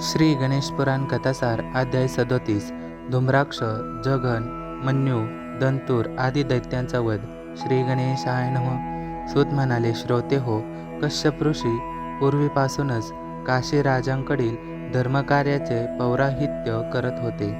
श्री गणेश पुराण कथासार अध्याय सदोतीस धुम्राक्ष जगन मन्यू दंतूर आदी दैत्यांचा वध. श्री गणेशाय नमः. सूत म्हणाले श्रोते हो कश्यप ऋषी पूर्वीपासूनच काशी राजांकडील धर्मकार्याचे पौराहित्य करत होते.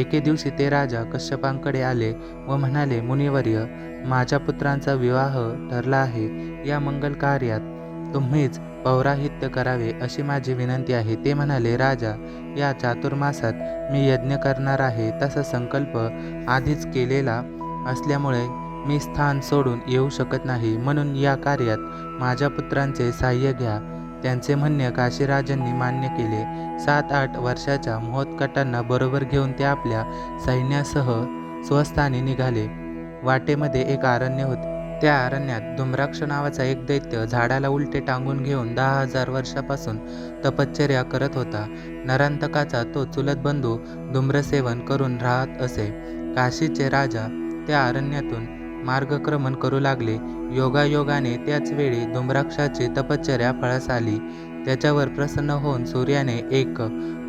एके दिवशी ते राजा कश्यपांकडे आले व म्हणाले मुनिवर्य माझ्या पुत्रांचा विवाह ठरला आहे. या मंगल कार्यात तुम्हीच पौराहित्य करावे अशी माझी विनंती आहे. ते म्हणाले राजा या चातुर्मासात मी यज्ञ करणार आहे. तसा संकल्प आधीच केलेला असल्यामुळे मी स्थान सोडून येऊ शकत नाही. म्हणून या कार्यात माझ्या पुत्रांचे सहाय्य घ्या. त्यांचे म्हणणे काशीराजांनी मान्य केले. सात आठ वर्षाच्या महोत्कटांना बरोबर घेऊन ते आपल्या सैन्यासह स्वस्थानी निघाले. वाटेमध्ये एक आरण्य होते त्या अरण्यात धुम्राक्ष नावाचा एक दैत्य झाडाला उलटे टांगून घेऊन दहा हजार वर्षापासून तपश्चर्या करत होता. नरांतकाचा तो चुलत बंधू धुम्रसेवन करून राहत असे. काशीचे राजा त्या अरण्यातून मार्गक्रमण करू लागले. योगायोगाने त्याच वेळी धुम्राक्षाची तपश्चर्या फळास आली त्याच्यावर प्रसन्न होऊन सूर्याने एक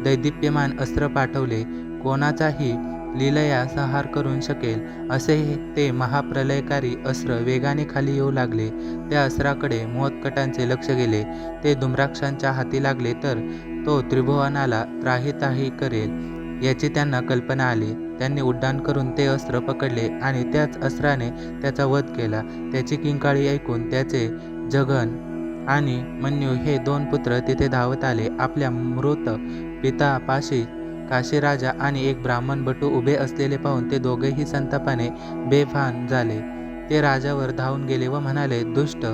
दैदिप्यमान अस्त्र पाठवले. कोणाचाही लीलया संहार करून शकेल असे ते महाप्रलयकारी अस्त्र वेगाने खाली येऊ लागले. त्या अस्त्राकडे मोहतकटांचे लक्ष गेले. ते धुम्राक्षांच्या हाती लागले तर तो त्रिभुवनाला त्राहीताही करेल याची त्यांना कल्पना आली. त्यांनी उड्डाण करून ते अस्त्र पकडले आणि त्याच अस्त्राने त्याचा वध केला. त्याची किंकाळी ऐकून त्याचे जगन आणि मन्यू हे दोन पुत्र तिथे धावत आले. आपल्या मृत पितापाशी काशीराजा आणि एक ब्राह्मण बटू उभे असलेले पाहून ते दोघेही संतापाने बेभान झाले. ते राजावर धावून गेले व म्हणाले दुष्ट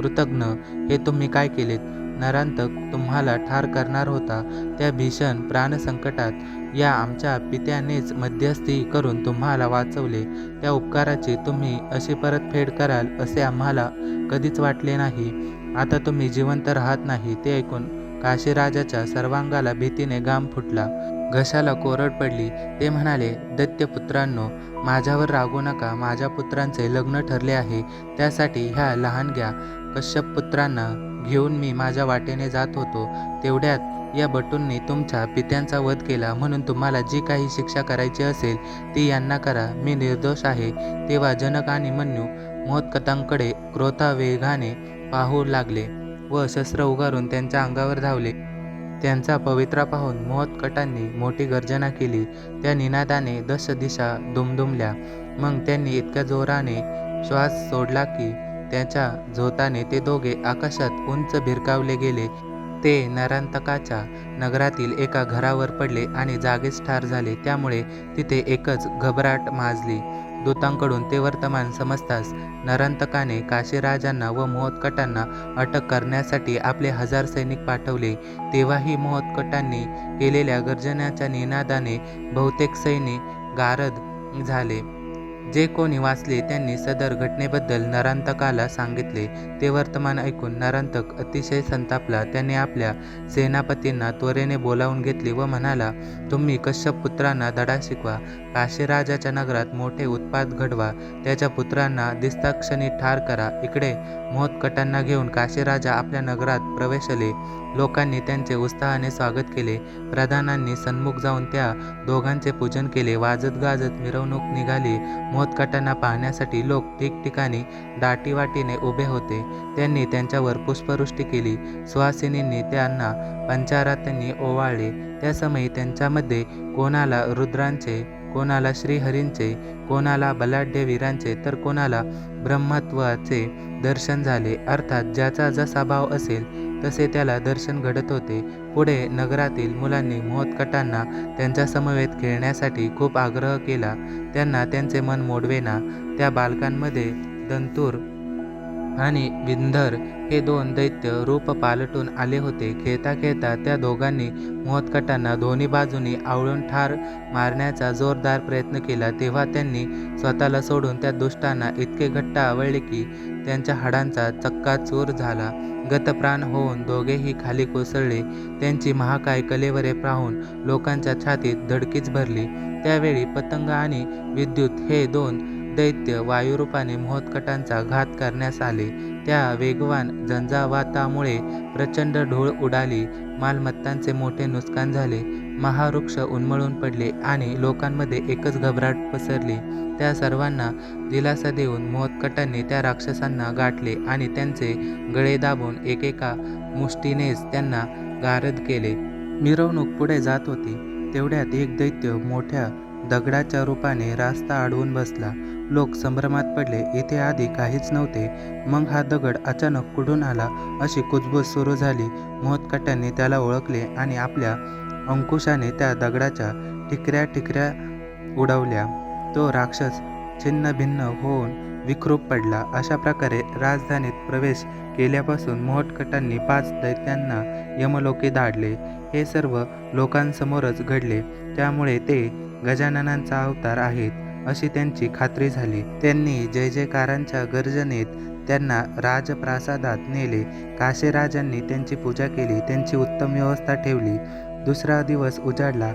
कृतज्ञ हे तुम्ही काय केलेत? नरांतक तुम्हाला ठार करणार होता. त्या भीषण प्राणसंकटात या आमच्या पित्यानेच मध्यस्थी करून तुम्हाला वाचवले. त्या उपकाराची तुम्ही अशी परतफेड कराल असे आम्हाला कधीच वाटले नाही. आता तुम्ही जिवंत राहत नाही. ते ऐकून काशीराजाच्या सर्वांगाला भीतीने गाम फुटला. घशाला कोरड पडली. ते म्हणाले दैत्यपुत्रांनो माझ्यावर रागू नका. माझ्या पुत्रांचे लग्न ठरले आहे. त्यासाठी ह्या लहानग्या कश्यप पुत्रांना घेऊन मी माझ्या वाटेने जात होतो. तेवढ्यात या बटूंनी तुमच्या पित्यांचा वध केला. म्हणून तुम्हाला जी काही शिक्षा करायची असेल ती यांना करा. मी निर्दोष आहे. तेव्हा जनक आणि मन्यू मोहत्कथांकडे क्रोधावेगाने पाहू लागले व शस्त्र उगारून त्यांच्या अंगावर धावले. त्यांचा पवित्रा पाहून मोहतकटांनी मोठी गर्जना केली. त्या निनादाने दश दिशा दुमदुमल्या. मग त्यांनी इतक्या जोराने श्वास सोडला की त्याच्या झोताने ते दोघे आकाशात उंच भिरकावले गेले. ते नरांतकाच्या नगरातील एका घरावर पडले आणि जागेच ठार झाले. त्यामुळे तिथे एकच घबराट माजली. दूतांकडून ते वर्तमान समजताच नरांतकाने काशीराजांना व मोहत्कटांना अटक करण्यासाठी आपले हजार सैनिक पाठवले. तेव्हाही मोहत्कटांनी केलेल्या गर्जनाच्या निनादाने बहुतेक सैनिक गारद झाले. जे कोणी वाचले त्यांनी सदर घटनेबद्दल नरांतकाला सांगितले. ते वर्तमान ऐकून नरांतक अतिशय संतापला. त्याने आपल्या सेनापतींना त्वरेने बोलावून घेतले व म्हणाला तुम्ही कश्यप पुत्रांना धडा शिकवा. काशीराजाच्या नगरात मोठे उत्पात घडवा. त्याच्या पुत्रांना दिसताक्षणी ठार करा. इकडे मोहतकटांना घेऊन काशीराजा आपल्या नगरात प्रवेशले. लोकांनी त्यांचे उत्साहाने स्वागत केले. प्रधानांनी सन्मुख जाऊन त्या दोघांचे पूजन केले. वाजत गाजत मिरवणूक निघाली. मोहत्कटांना पाहण्यासाठी लोक ठिकठिकाणी दाटीवाटीने उभे होते. त्यांनी त्यांच्यावर पुष्पवृष्टी केली. सुहासिनींनी त्यांना पंचारात्यांनी ओवाळले. त्या समयी त्यांच्यामध्ये कोणाला रुद्रांचे कोणाला श्रीहरींचे कोणाला बलाढ्य वीरांचे तर कोणाला ब्रह्मत्वाचे दर्शन झाले. अर्थात ज्याचा जसा भाव असेल तसे त्याला दर्शन घडत होते. पुढे नगरातील मुलांनी मोहतकटांना त्यांच्या समवेत खेळण्यासाठी खूप आग्रह केला. त्यांना त्यांचे मन मोडवेना. त्या बालकांमध्ये दंतूर आणि विंधर हे दोन दैत्य रूप पालटून आले होते. खेळता खेळता त्या दोघांनी मोहतकटांना दोन्ही बाजूनी आवळून ठार मारण्याचा जोरदार प्रयत्न केला. तेव्हा त्यांनी स्वतःला सोडून त्या दुष्टांना इतके घट्ट आवळले की त्यांच्या हाडांचा चक्काचूर झाला. गतप्राण होऊन दोघेही खाली कोसळले. त्यांची महाकाय कलेवरे पाहून लोकांच्या छातीत धडकीच भरली. त्यावेळी पतंग आणि विद्युत हे दोन दैत्य वायुरूपाने मोहतकटांचा घात करण्यास आले. त्या वेगवान झंझावातामुळे प्रचंड ढोळ उडाली. मालमत्तांचे मोठे नुकसान झाले. महावृक्ष उन्मळून पडले आणि लोकांमध्ये एकच घबराट पसरली. त्या सर्वांना दिलासा देऊन मोहतकटांनी त्या राक्षसांना गाठले आणि त्यांचे गळे दाबून एकेका मुष्टीनेच त्यांना गारद केले. मिरवणूक पुढे जात होती. तेवढ्यात एक दैत्य मोठ्या दगडाच्या रूपाने रास्ता अडवून बसला. लोक संभ्रमात पडले. इथे आधी काहीच नव्हते. मग हा दगड अचानक कुठून आला अशी कुजबूज सुरू झाली. मोहतकटांनी त्याला ओळखले आणि आपल्या अंकुशाने त्या दगडाच्या ठिकऱ्या ठिकऱ्या उडवल्या. तो राक्षस छिन्न भिन्न होऊन विकृप पडला. अशा प्रकारे राजधानीत प्रवेश केल्यापासून मोहटकटांनी पाच दैत्यांना यमलोकी धाडले. हे सर्व लोकांसमोरच घडले. त्यामुळे ते गजाननांचा अवतार आहेत अशी त्यांची खात्री झाली. त्यांनी जय जयकारांच्या गर्जनेत त्यांना राजप्रासादात नेले. काशीराजांनी त्यांची पूजा केली. त्यांची उत्तम व्यवस्था ठेवली. दुसरा दिवस उजाडला.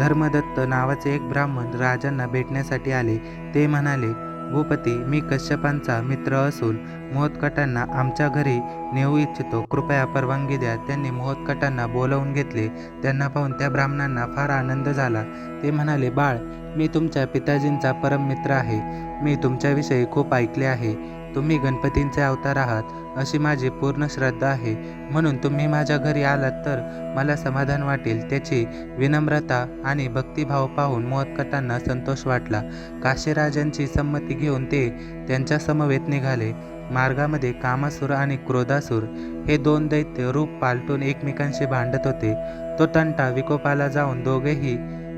धर्मदत्त नावाचे एक ब्राह्मण राजांना भेटण्यासाठी आले. ते म्हणाले भूपती मी कश्यपांचा मित्र असून मोहतकटांना आमच्या घरी नेऊ इच्छितो. कृपया परवानगी द्या. त्यांनी मोहतकटांना बोलावून घेतले. त्यांना पाहून त्या ब्राह्मणांना फार आनंद झाला. ते म्हणाले बाळ मी तुमच्या पिताजींचा परममित्र आहे. मी तुमच्याविषयी खूप ऐकले आहे. तुम्ही गणपतींचे अवतार आहात. अशी माझी पूर्ण श्रद्धा आहे. म्हणून तुम्ही माझ्या घरी आलात तर मला समाधान वाटेल. त्याची विनम्रता आणि भक्तिभाव पाहून मोहत्कटांना संतोष वाटला. काशीराजांची संमती घेऊन ते त्यांच्या समवेत निघाले. मार्गामध्ये कामासूर आणि क्रोधासूर हे दोन दैत्य रूप पालटून एकमेकांशी भांडत होते. तो तंटा विकोपाला जाऊन दोघेही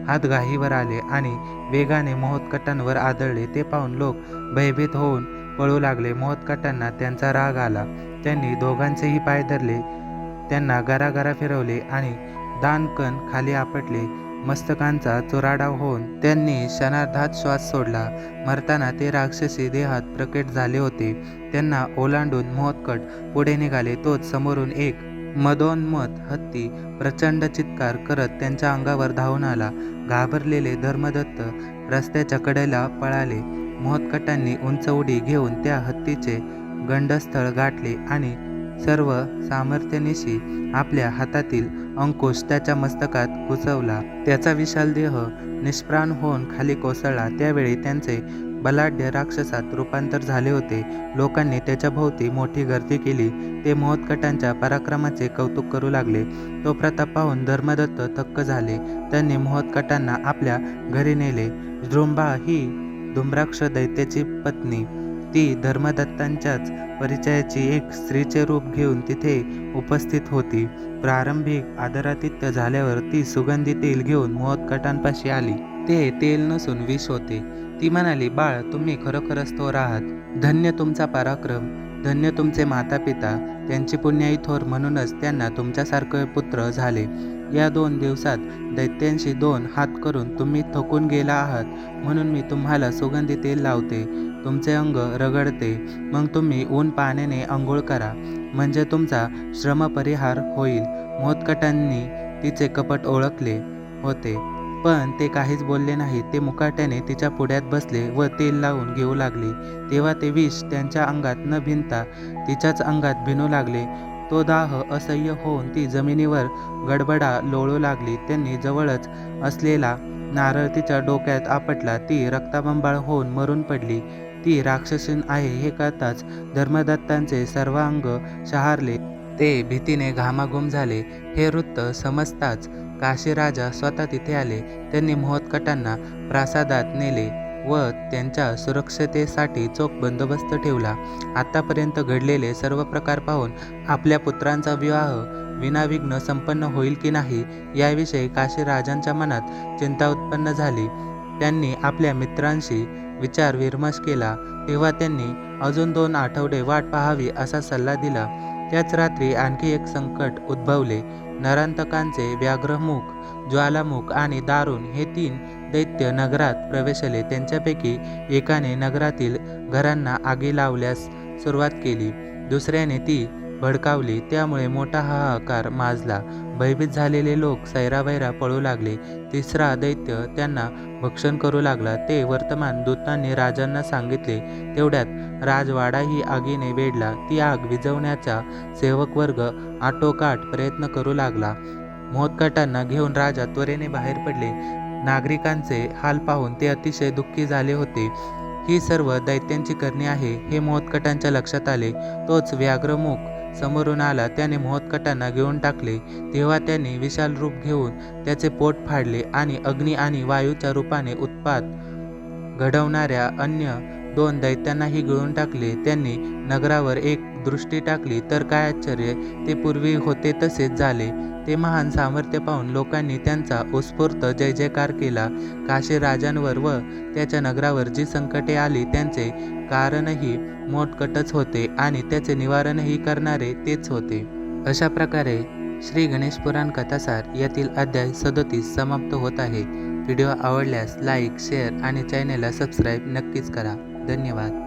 हातगाहीवर आले आणि वेगाने मोहतकटांवर आदळले. ते पाहून लोक भयभीत होऊन पळू लागले. मोहतकटांना त्यांचा राग आला. त्यांनी दोघांचेही पाय धरले. त्यांना गरागरा फिरवले आणि दानकण खाली आपटले. मस्तकांचा चुराडाव होऊन त्यांनी क्षणार्धात श्वास सोडला. मरताना ते राक्षसी देहात प्रकट झाले होते. त्यांना ओलांडून मोहतकट पुढे निघाले. तोच समोरून एक मदोन्मत हत्ती प्रचंड चित्कार करत त्यांच्या अंगावर धावून आला. घाबरलेले धर्मदत्त रस्त्याच्या कडेला पळाले. मोहतकटांनी उंच उडी घेऊन त्या हत्तीचे गंडस्थळ गाठले आणि सर्व सामर्थ्यनिशी आपल्या हातातील अंकुश त्याच्या मस्तकात घुसवला त्याचा विशाल देह निष्प्राण होऊन खाली कोसळला. त्यावेळी त्यांचे बलाढ्य राक्षसात रूपांतर झाले होते. लोकांनी त्याच्या भोवती मोठी गर्दी केली. ते मोहतकटांच्या पराक्रमाचे कौतुक करू लागले. तो प्रताप पाहून धर्मदत्त थक्क झाले. त्यांनी मोहतकटांना आपल्या घरी नेले. जृंभा ही धुम्राक्ष दैत्याची पत्नी. ती धर्मदत्तांच्याच परिचयाची एक स्त्रीचे रूप घेऊन तिथे उपस्थित होती. प्रारंभिक आदरातिथ्य झाल्यावर ती सुगंधी तेल घेऊन मोहतकटांपाशी आली. ते तेल नसून विष होते. ती म्हणाली बाळ तुम्ही खरोखरच थोर आहात. धन्य तुमचा पराक्रम. धन्य तुमचे माता पिता त्यांची पुण्याई थोर म्हणूनच त्यांना तुमच्यासारखे पुत्र झाले. या दोन दिवसात दैत्यांशी दोन हात करून तुम्ही थकून गेला आहात. म्हणून मी तुम्हाला सुगंधी तेल लावते. तुमचे अंग रगडते. मग तुम्ही ऊन पाण्याने आंघोळ करा. म्हणजे तुमचा श्रमपरिहार होईल. मोहत्कटांनी तिचे कपट ओळखले होते. पण ते काहीच बोलले नाही ते मुकाट्याने तिच्या पुढ्यात बसले व तेल लावून घेऊ लागले. तेव्हा ते विष त्यांच्या अंगात न भिनता तिच्याच अंगात भिनू लागले. तो दाह असह्य होऊन ती जमिनीवर गडबडा लोळू लागली. त्यांनी जवळच असलेला नारळ तिच्या डोक्यात आपटला. ती रक्ताबंबाळ होऊन मरून पडली. ती राक्षसीन आहे हे कळताच धर्मदत्तांचे सर्व अंग शहारले. ते भीतीने घामाघूम झाले. हे वृत्त समजताच काशीराजा स्वतः तिथे आले. त्यांनी मोहतकटांना प्रासादात नेले व त्यांच्या सुरक्षतेसाठी चोख बंदोबस्त ठेवला. आतापर्यंत घडलेले सर्व प्रकार पाहून आपल्या पुत्रांचा विवाह विनाविघ्न संपन्न होईल की नाही याविषयी काशीराजांच्या मनात चिंता उत्पन्न झाली. त्यांनी आपल्या मित्रांशी विचार विमर्श केला. तेव्हा त्यांनी अजून दोन आठवडे वाट पाहावी असा सल्ला दिला. त्याच रात्री आणखी एक संकट उद्भवले. नरांतकांचे व्याघ्रमुख ज्वालामुख आणि दारुण हे तीन दैत्य नगरात प्रवेशले. त्यांच्यापैकी एकाने नगरातील घरांना आगी लावल्यास सुरुवात केली. दुसऱ्याने ती भडकावली. त्यामुळे मोठा हाहाकार माजला. भयभीत झालेले लोक सैरावैरा पळू लागले. तिसरा दैत्य त्यांना भक्षण करू लागला. ते वर्तमान दूतांनी राजांना सांगितले तेवढ्यात राजवाडाही आगीने वेढला. ती आग विझवण्याचा सेवक वर्ग आटोकाट प्रयत्न करू लागला. मोदकटांना घेऊन राजा त्वरेने बाहेर पडले. नागरिकांचे हाल पाहून ते अतिशय दुःखी झाले होते. ही सर्व दैत्यांची करणी आहे हे मोदकटांच्या लक्षात आले. तोच व्याघ्रमुख समोरून आला त्याने मोहत्कटांना घेऊन टाकले. तेव्हा त्याने विशाल रूप घेऊन त्याचे पोट फाडले आणि अग्नी आणि वायूच्या रूपाने उत्पात घडवणाऱ्या अन्य दोन दैत्यांनाही गिळून टाकले. त्यांनी नगरावर एक दृष्टी टाकली तर काय आश्चर्य? ते पूर्वी होते तसेच झाले. ते महान सामर्थ्य पाहून लोकांनी त्यांचा उत्स्फूर्त जय जयकार केला. काशी राजांवर व त्याच्या नगरावर जी संकटे आली त्यांचे कारणही मोठकटच होते आणि त्याचे निवारणही करणारे तेच होते. अशा प्रकारे श्री गणेश पुराण कथासार यातील अध्याय सदोतीस समाप्त होत आहे. व्हिडिओ आवडल्यास लाईक शेअर आणि चॅनेलला सबस्क्राईब नक्कीच करा. धन्यवाद.